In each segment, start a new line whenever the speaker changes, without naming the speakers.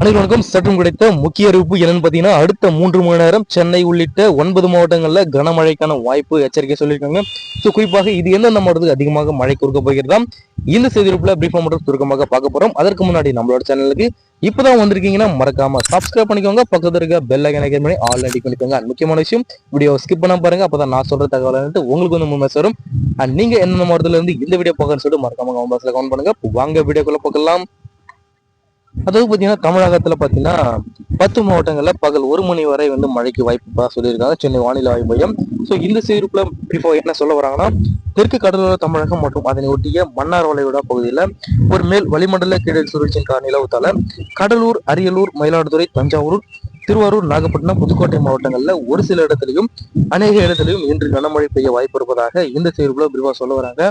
அனைவரும் சற்றும் கிடைத்த முக்கிய அறிவிப்பு என்னன்னு பாத்தீங்கன்னா அடுத்த மூன்று மணி நேரம் சென்னை உள்ளிட்ட ஒன்பது மாவட்டங்கள்ல கனமழைக்கான வாய்ப்பு எச்சரிக்கை சொல்லியிருக்காங்க. ஸோ குறிப்பாக இது எந்தெந்த மாவட்டத்துக்கு அதிகமாக மழை கொடுக்க போகிறதா இந்த செய்திருப்புல பிரீஃபா மற்றும் சுருக்கமாக பார்க்க போறோம். அதற்கு முன்னாடி நம்மளோட சேனலுக்கு இப்பதான் வந்திருக்கீங்கன்னா மறக்காம சப்ஸ்கிரைப் பண்ணிக்கோங்க. பக்கத்தில் இருக்க பெல் ஐக்கனை கிளிக் பண்ணி ஆல் அடி பண்ணிக்கோங்க. முக்கியமான விஷயம் வீடியோ ஸ்கிப் பண்ண பாருங்க. அப்பதான் நான் சொல்ற தகவல் உங்களுக்கு வந்து முன்னே வரும் அண்ட் நீங்க எந்தெந்த மாவட்டத்துல இருந்து இந்த வீடியோ பார்க்கணும்னு சொல்லிட்டு மறக்காம கமெண்ட் பாக்ஸ்ல பண்ணுங்க. வாங்க வீடியோக்குள்ள பார்க்கலாம் அதாவது பார்த்தீங்கன்னா தமிழகத்தில் பார்த்தீங்கன்னா பத்து மாவட்டங்களில் பகல் ஒரு மணி வரை வந்து மழைக்கு வாய்ப்பு சொல்லியிருக்காங்க. சென்னை வானிலை ஆய்வு மையம். ஸோ இந்த செய்திருப்புல இப்போ என்ன சொல்ல வராங்கன்னா தெற்கு கடலோர தமிழகம் மற்றும் அதனை ஒட்டிய மன்னார் வளைகுடா பகுதியில் ஒரு மேல் வளிமண்டல கீழல் சுழற்சியின் கார நிலவுத்தால கடலூர் அரியலூர் மயிலாடுதுறை தஞ்சாவூர் திருவாரூர் நாகப்பட்டினம் புதுக்கோட்டை மாவட்டங்களில் ஒரு சில இடத்துலையும் அநேக இடத்துலையும் இன்று கனமழை பெய்ய வாய்ப்பு இருப்பதாக இந்த செய்திக்குள்ள விரிவாக சொல்ல வராங்க.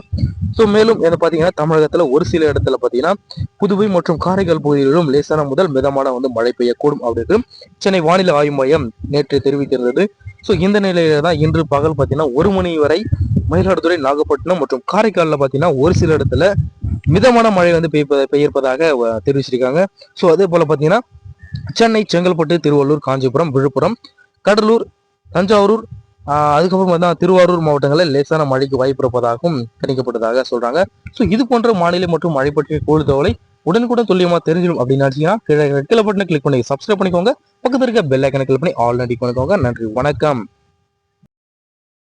ஸோ மேலும் என்ன பார்த்தீங்கன்னா தமிழகத்தில் ஒரு சில இடத்துல பார்த்தீங்கன்னா புதுவை மற்றும் காரைக்கால் பகுதிகளிலும் லேசான முதல் மிதமான வந்து மழை பெய்யக்கூடும் அப்படின்னு சென்னை வானிலை ஆய்வு மையம் நேற்று தெரிவித்திருந்தது. ஸோ இந்த நிலையில தான் இன்று பகல் பார்த்தீங்கன்னா ஒரு மணி வரை மயிலாடுதுறை நாகப்பட்டினம் மற்றும் காரைக்காலில் பார்த்தீங்கன்னா ஒரு சில இடத்துல மிதமான மழை வந்து பெய்ப்ப பெய்யிருப்பதாக தெரிவிச்சிருக்காங்க. ஸோ அதே போல் பார்த்தீங்கன்னா சென்னை செங்கல்பட்டு திருவள்ளூர் காஞ்சிபுரம் விழுப்புரம் கடலூர் தஞ்சாவூர் அதுக்கப்புறம் பார்த்தா திருவாரூர் மாவட்டங்களில் லேசான மழைக்கு வாய்ப்பு இருப்பதாகவும் கணிக்கப்பட்டதாக சொல்றாங்க. ஸோ இது போன்ற மாநில மற்றும் மழை பற்றிய கூடுதல் தகவலை உடனுக்குடன் துல்லியமாக தெரிஞ்சிடும் அப்படின்னு நினச்சிங்கன்னா கீழே ரெட்டில பட்டனை கிளிக் பண்ணி சப்ஸ்கிரைப் பண்ணிக்கோங்க. பக்கத்தில் இருக்க பெல் ஐக்கனை கிளிக் பண்ணி ஆல் பண்ணிக்கோங்க. நன்றி வணக்கம்.